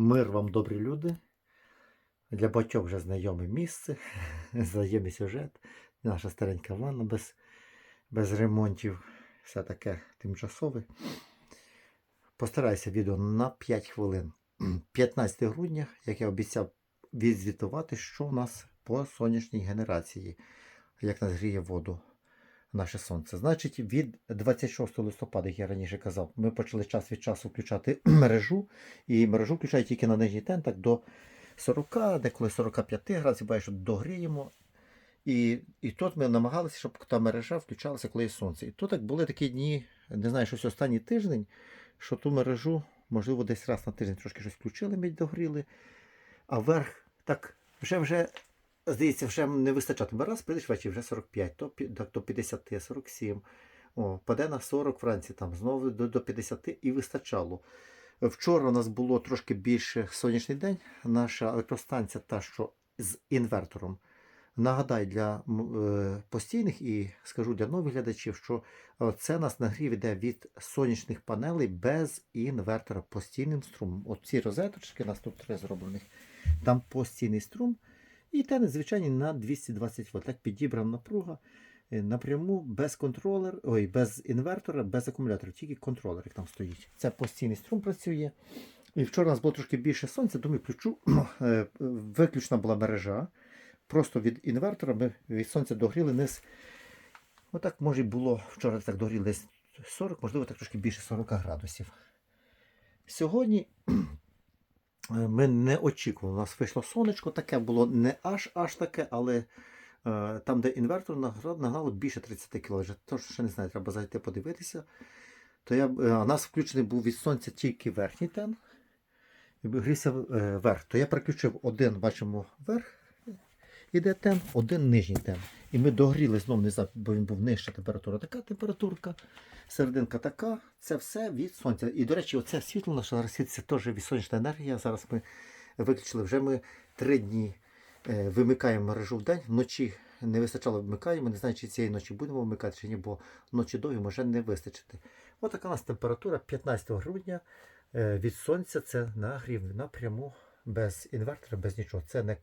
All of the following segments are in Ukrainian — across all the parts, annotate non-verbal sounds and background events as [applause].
Мир вам, добрі люди. Для багатьох вже знайоме місце, [laughs] знайомий сюжет. Наша старенька ванна без, без ремонтів. Все таке тимчасове. Постараюся відео на 5 хвилин. [clears throat] 15 грудня, як я обіцяв, відзвітувати, що у нас по сонячній генерації, як нас гріє воду наше сонце. Значить, від 26 листопада, як я раніше казав, ми почали час від часу включати [clears throat] мережу, і мережу включають тільки на нижній тентах до 40, деколи 45 градусів, бачиш, догріємо. І, і тут ми намагалися, щоб та мережа включалася, коли є сонце. І тут так були такі дні, не знаю, щось останній тиждень, що ту мережу, можливо, десь раз на тиждень трошки щось включили, ми догріли, а вверх так вже вже. Здається, вже не вистачатиме. Раз прийдеш ввечері вже 45, то, до 50, 47. О, паде на 40 вранці, там знову до, до 50 і вистачало. Вчора у нас було трошки більше сонячний день. Наша електростанція, та що з інвертором. Нагадаю для е, постійних і скажу для нових глядачів, що е, це нас нагрів іде від сонячних панелей без інвертора постійним струмом. От ці розеточки, у нас три зроблених, там постійний струм. І те надзвичайно на 220 Вт. Так підібрана напруга е, напряму без контролер, ой, без інвертора, без акумулятора, тільки контролер, як там стоїть. Це постійний струм працює. І вчора у нас було трошки більше сонця, думаю, включу. [clears throat] Е, Виключна була мережа. Просто від інвертора ми від сонця догріли низ. Отак, може, було вчора так догріли десь 40, можливо, так трошки більше 40 градусів. Сьогодні ми не очікували. У нас вийшло сонечко, таке було не аж аж таке, але е, там, де інвертор нагнало більше 30 кВт. Тож ще не знаю, треба зайти подивитися. То я, е, у нас включений був від сонця тільки верхній тен. І грівся е, верх. То я переключив один, бачимо, верх. Іде тен, один нижній тен. І ми догріли знову не знаю, бо він був нижча температура, така температурка, серединка така. Це все від сонця. І, до речі, оце світло наше зараз світиться теж від сонячна енергія. Зараз ми виключили. Вже ми три дні е, вимикаємо мережу в день, вночі не вистачало вмикаємо. Не знаю, чи цієї ночі будемо вмикати чи ні, бо ночі довгі може не вистачити. Ось така у нас температура 15 грудня е, від сонця. Це нагрів напряму без інвертора, без нічого. Це не.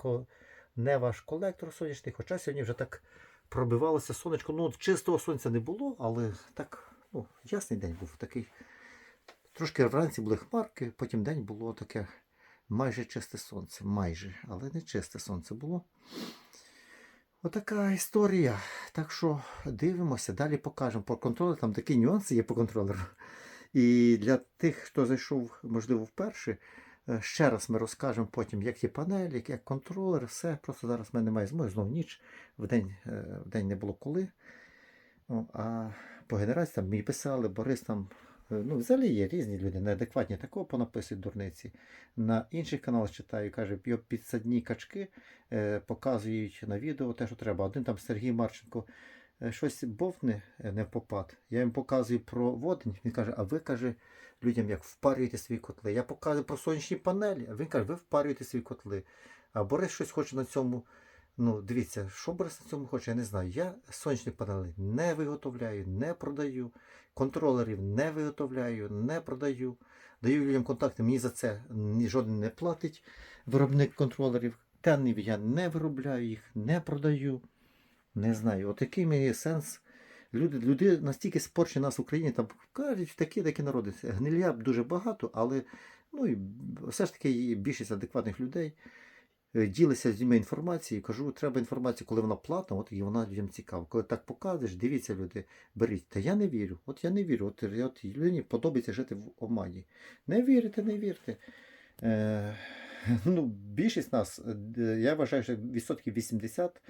Не ваш колектор сонячний, хоча сьогодні вже так пробивалося сонечко. Ну, чистого сонця не було, але так, ну, ясний день був такий. Трошки вранці були хмарки, потім день було таке майже чисте сонце. Майже, але не чисте сонце було. Отака історія. Так що дивимося, далі покажемо по контролеру. Там такі нюанси є по контролеру. І для тих, хто зайшов, можливо, вперше, ще раз ми розкажемо потім, як є панелі, як контролер, все. Просто зараз в мене немає змоги, знову ніч, в день, е, в день не було коли. Ну, а по генерації там мені писали, Борис там. е, Ну, взагалі є різні люди, неадекватні такого понаписують дурниці. На інших каналах читаю, каже, його підсадні качки е, показують на відео те, що треба. Один там Сергій Марченко е, щось бовне е, не попад. Я їм показую про водень. Він каже, а ви каже людям, як впарюєте свої котли. Я показую про сонячні панелі, а він каже, ви впарюєте свої котли. А Борис щось хоче на цьому. Ну, дивіться, що Борис на цьому хоче, я не знаю. Я сонячні панели не виготовляю, не продаю, контролерів не виготовляю, не продаю. Даю людям контакти, мені за це жоден не платить виробник контролерів. Тенів я не виробляю їх, не продаю. Не знаю. От який має сенс. Люди, люди настільки спорчі нас в Україні, там кажуть, такі такі народи. Гнилья дуже багато, але ну, і все ж таки більшість адекватних людей е, ділися з людьми інформацією, кажу, треба інформація, коли вона платна, от і вона людям цікава. Коли так показуєш, дивіться, люди, беріть. Та я не вірю. От я не вірю. От, от людині подобається жити в обмані. Не вірите, не вірте. Е, [laughs] ну, більшість нас, е, я вважаю, що відсотків 80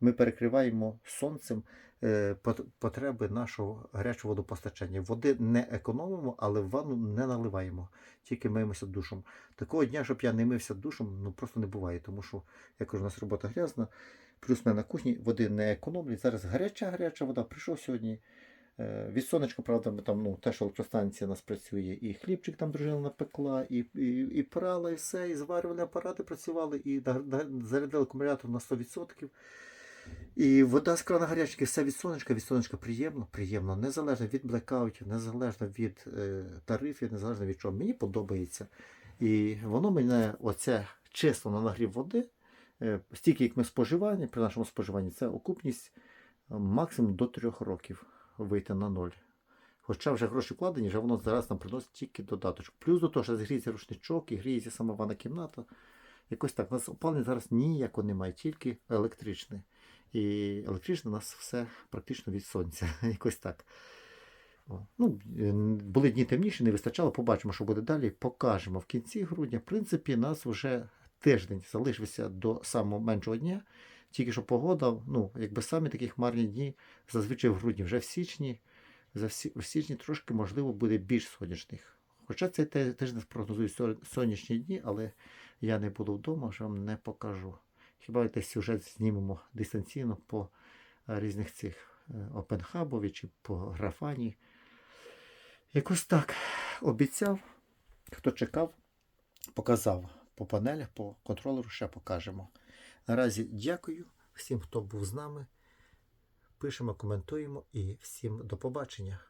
ми перекриваємо сонцем е, потреби нашого гарячого водопостачання. Води не економимо, але в ванну не наливаємо, тільки миємося душом. Такого дня, щоб я не мився душом, ну просто не буває, тому що я кажу, у нас робота грязна, плюс ми на кухні води не економлять. Зараз гаряча гаряча вода. Прийшов сьогодні. Е, Від сонечка, правда, ми там ну, теж електростанція у нас працює, і хлібчик там дружина напекла, і, і, і прала, і все, і зварювальні апарати працювали, і зарядили акумулятор на 100%. І вода з крана гарячки, все від сонечка, від сонечка приємно, приємно, незалежно від блекаутів, незалежно від е, тарифів, незалежно від чого. Мені подобається. І воно мене, оце чесно на нагрів води, е, стільки, як ми споживаємо, при нашому споживанні, це окупність максимум до 3 років вийти на ноль. Хоча вже гроші вкладені, вже воно зараз нам приносить тільки додаточок. Плюс до того, що гріється рушничок і гріється сама ванна кімната. Якось так. У нас опалення зараз ніякого немає, тільки електричне. І електричне у нас все практично від сонця. [laughs] Якось так. Ну, були дні темніші, не вистачало. Побачимо, що буде далі. Покажемо в кінці грудня. В принципі, нас вже тиждень залишився до самого меншого дня. Тільки що погода, ну, якби самі такі хмарні дні, зазвичай в грудні, вже в січні. За всі, в січні трошки, можливо, буде більш сонячних. Хоча цей тиждень прогнозує со- сонячні дні, але я не буду вдома, вже вам не покажу. Хіба десь сюжет знімемо дистанційно по е, різних цих е, Опенхабові чи по графані. Якось так обіцяв, хто чекав, показав по панелях, по контролеру ще покажемо. Наразі дякую всім, хто був з нами. Пишемо, коментуємо і всім до побачення.